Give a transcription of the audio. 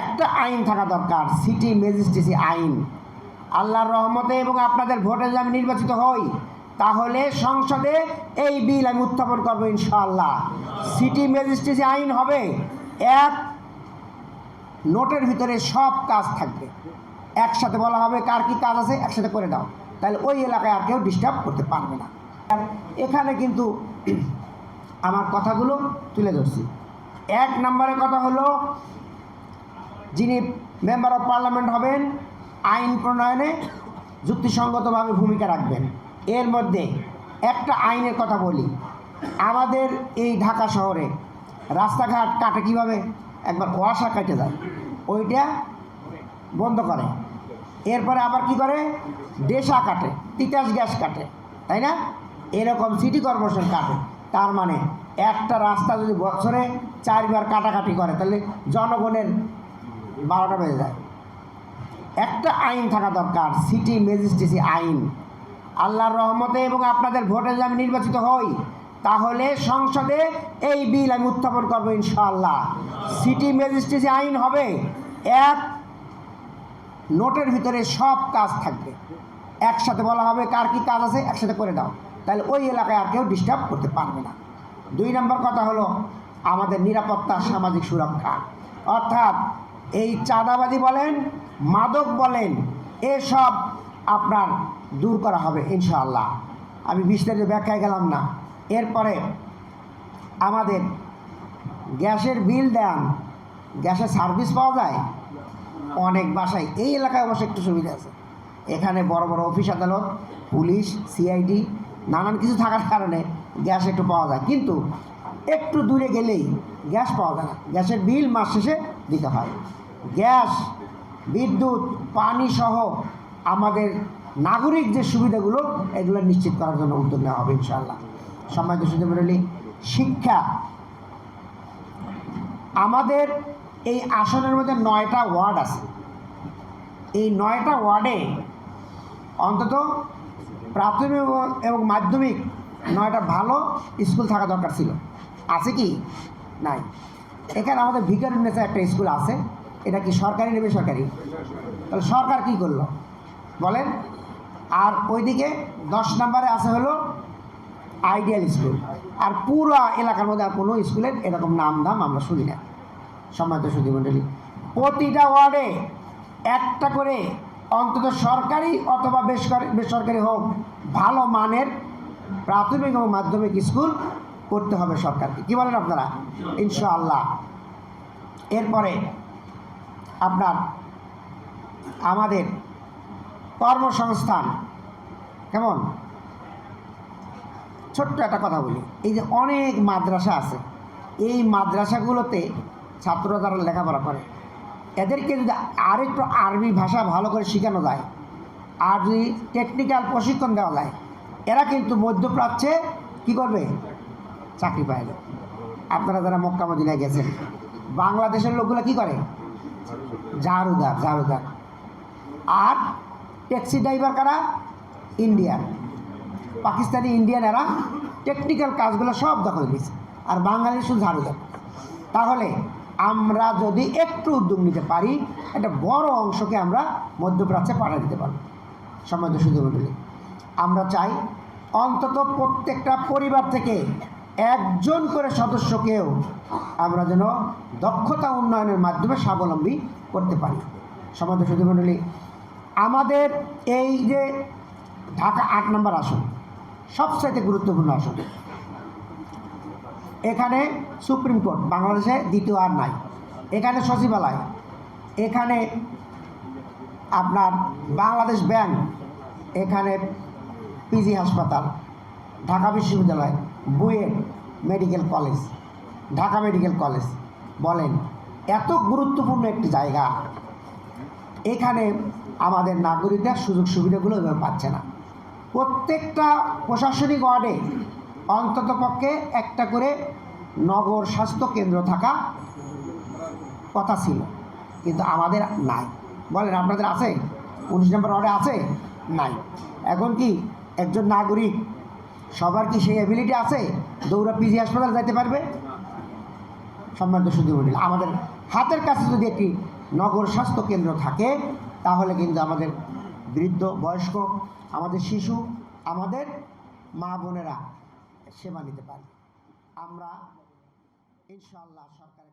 একটা আইন থাকা দরকার, সিটি ম্যাজিস্ট্রেসি আইন। আল্লাহর রহমতে এবং আপনাদের ভোটে যদি আমি নির্বাচিত হই, তাহলে সংসদে এই বিল আমি উত্থাপন করব ইনশাআল্লাহ। সিটি ম্যাজিস্ট্রেসি আইন হবে, এক নোটের ভিতরে সব কাজ থাকবে। একসাথে বলা হবে কার কি কাজ আছে, একসাথে করে দাও। তাহলে ওই এলাকায় আর কেউ ডিস্টার্ব করতে পারবে না। আর এখানে কিন্তু আমার কথাগুলো তুলে ধরছি। এক নম্বরের কথা হলো যিনি মেম্বার অফ পার্লামেন্ট হবেন, আইন প্রণয়নে যুক্তিসঙ্গতভাবে ভূমিকা রাখবেন। এর মধ্যে একটা আইনের কথা বলি। আমাদের এই ঢাকা শহরে রাস্তাঘাট কাটে কীভাবে? একবার কুয়াশা কাটে যায়, ওইটা বন্ধ করে। এরপরে আবার কি করে? ডেসা কাটে, তিতাস গ্যাস কাটে, তাই না? এরকম সিটি কর্পোরেশন কাটে। তার মানে একটা রাস্তা যদি বছরে চারবার কাটাকাটি করে, তাহলে জনগণের বারোটা বেজে যায়। একটা আইন থাকা দরকার, সিটি ম্যাজিস্ট্রেসি আইন। আল্লাহর রহমতে এবং আপনাদের ভোটে যদি আমি নির্বাচিত হই, তাহলে সংসদে এই বিল আমি উত্থাপন করব ইনশাআল্লাহ। সিটি ম্যাজিস্ট্রেসি আইন হবে, এক নোটের ভিতরে সব কাজ থাকবে। একসাথে বলা হবে কার কি কাজ আছে, একসাথে করে দাও। তাহলে ওই এলাকায় আর কেউ ডিস্টার্ব করতে পারবে না। দুই নম্বর কথা হলো, আমাদের নিরাপত্তা, সামাজিক সুরক্ষা। অর্থাৎ এই চাঁদাবাজি বলেন, মাদক বলেন, এসব আপনার দূর করা হবে, ইনশাআল্লাহ। আমি বিস্তারিত ব্যাখ্যায় গেলাম না। এরপরে আমাদের গ্যাসের বিল দেন, গ্যাসের সার্ভিস পাওয়া যায়? অনেক বাসায়, এই এলাকায় অবশ্য একটু সুবিধা আছে। এখানে বড় বড় অফিস আদালত, পুলিশ, সিআইডি, নানান কিছু থাকার কারণে গ্যাস একটু পাওয়া যায়। কিন্তু একটু দূরে গেলেই গ্যাস পাওয়া যায় না। গ্যাসের বিল মাস শেষে দিতে হয়। গ্যাস, বিদ্যুৎ, পানি সহ আমাদের নাগরিক যে সুবিধাগুলো, এগুলো নিশ্চিত করার জন্য উদ্যোগ নেওয়া হবে ইনশাআল্লাহ। সম্মানিত সুদী মণ্ডলী শিক্ষা। আমাদের এই আসনের মধ্যে নয়টা ওয়ার্ড আছে। এই নয়টা ওয়ার্ডে অন্তত প্রাথমিক এবং- মাধ্যমিক নয়টা ভালো স্কুল থাকা দরকার ছিল। আছে কি? নাই। এখানে আমাদের ভিকারুন্নেসে একটা স্কুল আছে। এটা কি সরকারি না বেসরকারি? তাহলে সরকার কি করল? বলেন। আর ওইদিকে দশ নম্বরে আছে হলো আইডিয়াল স্কুল আর পুরো এলাকার মধ্যে আর কোনো স্কুলের এরকম নাম দাম আমরা শুনি না। সম্মানিত সুধী মণ্ডলী, প্রতিটা ওয়ার্ডে একটা করে অন্তত সরকারি অথবা বেসরকারি হোক, ভালো মানের প্রাথমিক এবং মাধ্যমিক স্কুল করতে হবে সরকারকে। কী বলেন আপনারা? ইনশাআল্লাহ। এরপরে আপনার, আমাদের কর্মসংস্থান। কেমন? ছোট্ট একটা কথা বলি। এই যে অনেক মাদ্রাসা আছে, এই মাদ্রাসাগুলোতে ছাত্ররা তারা লেখাপড়া করে। এদেরকে যদি আরেকটু আরবি ভাষা ভালো করে শেখানো যায়, আর যদি টেকনিক্যাল প্রশিক্ষণ দেওয়া যায়, এরা কিন্তু মধ্যপ্রাচ্যে কী করবে? চাকরি পায়। আপনারা যারা মক্কা মদিনায় গেছেন, বাংলাদেশের লোকগুলো কি করে? ঝাড়ুদার ঝাড়ুদার আর ট্যাক্সি ড্রাইভার কারা? ইন্ডিয়ান পাকিস্তানি ইন্ডিয়ান এরা টেকনিক্যাল কাজগুলো সব দখল দিয়েছে আর বাঙালি শুধু ঝাড়ু দেয় তাহলে আমরা যদি একটু উদ্যোগ নিতে পারি, একটা বড় অংশকে আমরা মধ্যপ্রাচ্যে পাঠিয়ে দিতে পারব। সমাজ সুযোগ আমরা চাই অন্তত প্রত্যেকটা পরিবার থেকে একজন করে সদস্যকেও আমরা যেন দক্ষতা উন্নয়নের মাধ্যমে স্বাবলম্বী করতে পারি। সমাজ সুযোগ আমাদের এই যে ঢাকা আট নম্বর আসন, সবচাইতে গুরুত্বপূর্ণ আসন, এখানে সুপ্রিম কোর্ট, বাংলাদেশে দ্বিতীয় আর নাই। এখানে সচিবালয়, এখানে আপনার বাংলাদেশ ব্যাংক, এখানে পিজি হাসপাতাল, ঢাকা বিশ্ববিদ্যালয় BUET medical college, Dhaka medical college. বলেন, এত গুরুত্বপূর্ণ একটি জায়গা, এখানে আমাদের নাগরিকরা সুযোগ সুবিধাগুলো এভাবে পাচ্ছে না। প্রত্যেকটা প্রশাসনিক ওয়ার্ডে অন্তত পক্ষে একটা করে নগর স্বাস্থ্য কেন্দ্র থাকা কথা ছিল, কিন্তু আমাদের নাই। বলেন, আপনাদের আছে? উনিশ নম্বর ওয়ার্ডে আছে? নাই। এখন কি একজন নাগরিক সবার কি সেই অ্যাবিলিটি আছে? দৌড়া পিজি হাসপাতাল যাইতে পারবে? সম্মানিত সুদী মন্ডল আমাদের হাতের কাছে যদি একটি নগর স্বাস্থ্য কেন্দ্র থাকে, তাহলে কিন্তু আমাদের বৃদ্ধ, বয়স্ক, আমাদের শিশু, আমাদের মা বোনেরা সেবা নিতে পারে আমরা থেকে এটা